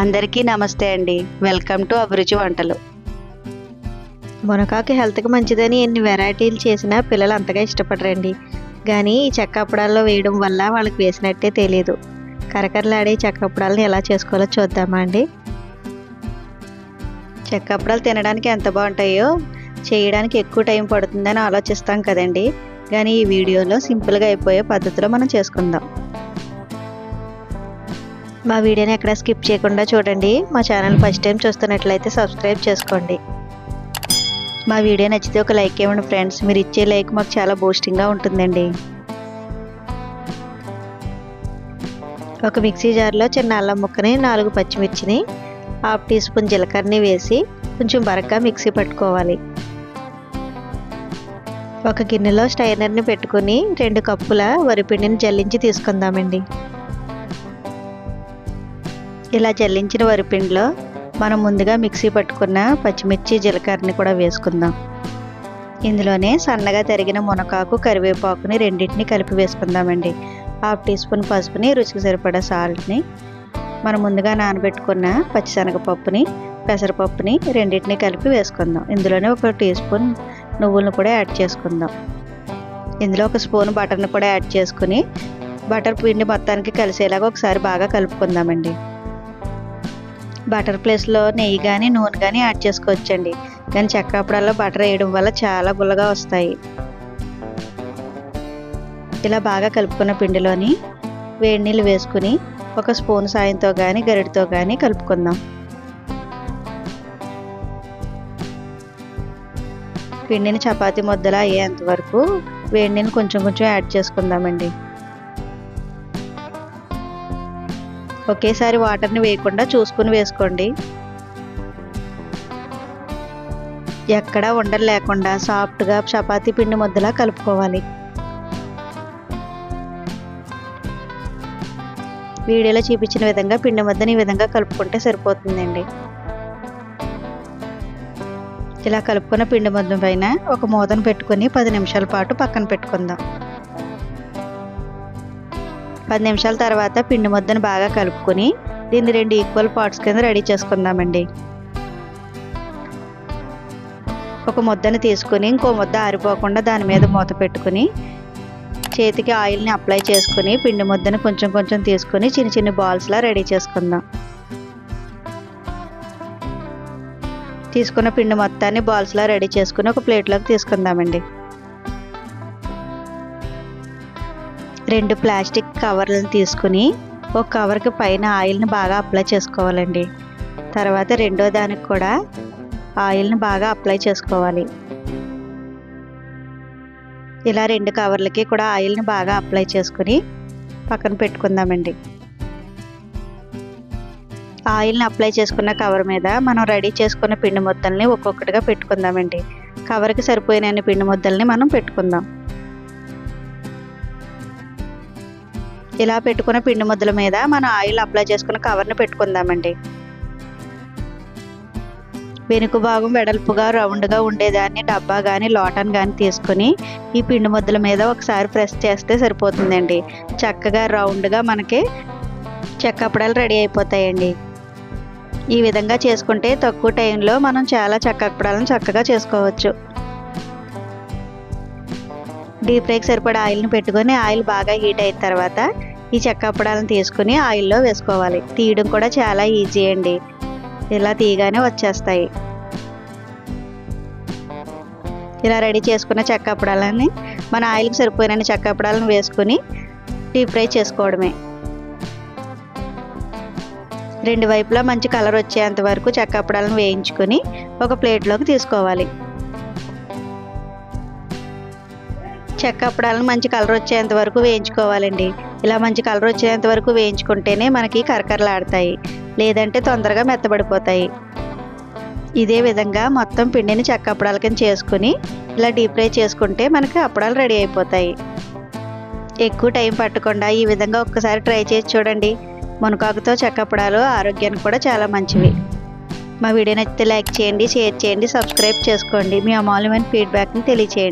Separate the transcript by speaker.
Speaker 1: అందరికీ నమస్తే అండి. వెల్కమ్ టు అభిరుచి వంటలు. మునకాకు హెల్త్కి మంచిదని ఎన్ని వెరైటీలు చేసినా పిల్లలు అంతగా ఇష్టపడరండి. కానీ ఈ చెక్క అప్పడాల్లో వేయడం వల్ల వాళ్ళకి వేసినట్టే తెలియదు కరకరలాడే చెక్క అప్పడాలను ఎలా చేసుకోవాలో చూద్దామా అండి? చెక్క అప్పడాలు తినడానికి ఎంత బాగుంటాయో చేయడానికి ఎక్కువ టైం పడుతుందని ఆలోచిస్తాం కదండి. కానీ ఈ వీడియోలో సింపుల్గా అయిపోయే పద్ధతిలో మనం చేసుకుందాం. మా వీడియోని ఎక్కడ స్కిప్ చేయకుండా చూడండి. మా ఛానల్ ఫస్ట్ టైం చూస్తున్నట్లయితే సబ్స్క్రైబ్ చేసుకోండి. మా వీడియో నచ్చితే ఒక లైక్ ఇవ్వండి ఫ్రెండ్స్. మీరు ఇచ్చే లైక్ మాకు చాలా బూస్టింగ్గా ఉంటుందండి. ఒక మిక్సీ జార్లో చిన్న అల్లం ముక్కని నాలుగు పచ్చిమిర్చిని హాఫ్ టీ స్పూన్ జీలకర్రని వేసి కొంచెం బరగ్గా మిక్సీ పట్టుకోవాలి. ఒక గిన్నెలో స్టైనర్ని పెట్టుకుని రెండు కప్పుల వరిపిండిని జల్లించి తీసుకుందామండి. ఇలా జల్లించిన వరిపిండిలో మనం ముందుగా మిక్సీ పట్టుకున్న పచ్చిమిర్చి జీలకర్రని కూడా వేసుకుందాం. ఇందులోనే సన్నగా తరిగిన మునకాకు కరివేపాకుని రెండింటిని కలిపి వేసుకుందామండి. హాఫ్ టీ స్పూన్ పసుపుని రుచికి సరిపడా సాల్ట్ని మనం ముందుగా నానబెట్టుకున్న పచ్చిశనగపప్పుని పెసరపప్పుని రెండింటిని కలిపి వేసుకుందాం. ఇందులోనే ఒక టీ స్పూన్ నువ్వులను కూడా యాడ్ చేసుకుందాం. ఇందులో ఒక స్పూన్ బటర్ని కూడా యాడ్ చేసుకుని బటర్ పిండి మొత్తానికి కలిసేలాగా ఒకసారి బాగా కలుపుకుందామండి. బటర్ ప్లేస్లో నెయ్యి కానీ నూనె కానీ యాడ్ చేసుకోవచ్చండి. కానీ చెక్క అప్పుడల్లో బటర్ వేయడం వల్ల చాలా గుల్లగా వస్తాయి. ఇలా బాగా కలుపుకున్న పిండిలోని వేడి నీళ్ళు వేసుకుని ఒక స్పూన్ సాయంతో కానీ గరిటితో కానీ కలుపుకుందాం. పిండిని చపాతి ముద్దలా అయ్యేంత వరకు వేడి నీళ్ళు కొంచెం కొంచెం యాడ్ చేసుకుందామండి. ఒకేసారి వాటర్ని వేయకుండా చూసుకుని వేసుకోండి. ఎక్కడా ఉండలు లేకుండా సాఫ్ట్గా చపాతీ పిండి ముద్దలా కలుపుకోవాలి. వీడియోలో చూపించిన విధంగా పిండి ముద్దని ఈ విధంగా కలుపుకుంటే సరిపోతుందండి. ఇలా కలుపుకున్న పిండి ముద్ద పైన ఒక మూతను పెట్టుకొని పది నిమిషాల పాటు పక్కన పెట్టుకుందాం. పది నిమిషాల తర్వాత పిండి ముద్దను బాగా కలుపుకొని దీన్ని రెండు ఈక్వల్ పార్ట్స్ కింద రెడీ చేసుకుందామండి. ఒక ముద్దను తీసుకుని ఇంకో ముద్ద ఆరిపోకుండా దాని మీద మూత పెట్టుకుని చేతికి ఆయిల్ని అప్లై చేసుకుని పిండి ముద్దను కొంచెం కొంచెం తీసుకుని చిన్న చిన్న బాల్స్లా రెడీ చేసుకుందాం. తీసుకున్న పిండి మొత్తాన్ని బాల్స్లా రెడీ చేసుకుని ఒక ప్లేట్లోకి తీసుకుందామండి. రెండు ప్లాస్టిక్ కవర్లను తీసుకుని ఒక కవర్కి పైన ఆయిల్ని బాగా అప్లై చేసుకోవాలండి. తర్వాత రెండో దానికి కూడా ఆయిల్ని బాగా అప్లై చేసుకోవాలి. ఇలా రెండు కవర్లకి కూడా ఆయిల్ని బాగా అప్లై చేసుకుని పక్కన పెట్టుకుందామండి. ఆయిల్ని అప్లై చేసుకున్న కవర్ మీద మనం రెడీ చేసుకున్న పిండి ముద్దల్ని ఒక్కొక్కటిగా పెట్టుకుందామండి. కవర్కి సరిపోయిన పిండి ముద్దల్ని మనం పెట్టుకుందాం. ఇలా పెట్టుకున్న పిండి ముద్దల మీద మనం ఆయిల్ అప్లై చేసుకున్న కవర్ని పెట్టుకుందామండి. వెనుక భాగం వెడల్పుగా రౌండ్గా ఉండేదాన్ని డబ్బా కానీ లోటన్ కానీ తీసుకొని ఈ పిండి ముద్దల మీద ఒకసారి ప్రెస్ చేస్తే సరిపోతుందండి. చక్కగా రౌండ్గా మనకి చెక్కప్పడాలు రెడీ అయిపోతాయండి. ఈ విధంగా చేసుకుంటే తక్కువ టైంలో మనం చాలా చెక్కప్పడాలను చక్కగా చేసుకోవచ్చు. డీప్ ఫ్రైకి సరిపడా ఆయిల్ని పెట్టుకొని ఆయిల్ బాగా హీట్ అయిన తర్వాత ఈ చెక్క అప్పడాలను తీసుకుని ఆయిల్లో వేసుకోవాలి. తీయడం కూడా చాలా ఈజీ అండి. ఇలా తీయగానే వచ్చేస్తాయి. ఇలా రెడీ చేసుకున్న చెక్క అప్పడాలని మన ఆయిల్కి సరిపోయిన చెక్క అప్పడాలను వేసుకుని డీప్ ఫ్రై చేసుకోవడమే. రెండు వైపులా మంచి కలర్ వచ్చేంత వరకు చెక్క అప్పడాలను వేయించుకొని ఒక ప్లేట్లోకి తీసుకోవాలి. చెక్క అప్పడాలను మంచి కలర్ వచ్చేంత వరకు వేయించుకోవాలండి. ఇలా మంచి కలర్ వచ్చేంత వరకు వేయించుకుంటేనే మనకి కరకరలాడతాయి లేదంటే తొందరగా మెత్తబడిపోతాయి. ఇదే విధంగా మొత్తం పిండిని చెక్క అప్పడాల కింద చేసుకుని ఇలా డీప్ ఫ్రై చేసుకుంటే మనకి అప్పడాలు రెడీ అయిపోతాయి. ఎక్కువ టైం పట్టకుండా ఈ విధంగా ఒక్కసారి ట్రై చేసి చూడండి. మునకాకుతో చెక్క అప్పడాలు ఆరోగ్యానికి కూడా చాలా మంచివి. మా వీడియో నచ్చితే లైక్ చేయండి షేర్ చేయండి సబ్స్క్రైబ్ చేసుకోండి. మీ అమూల్యమైన ఫీడ్బ్యాక్ని తెలియచేయండి.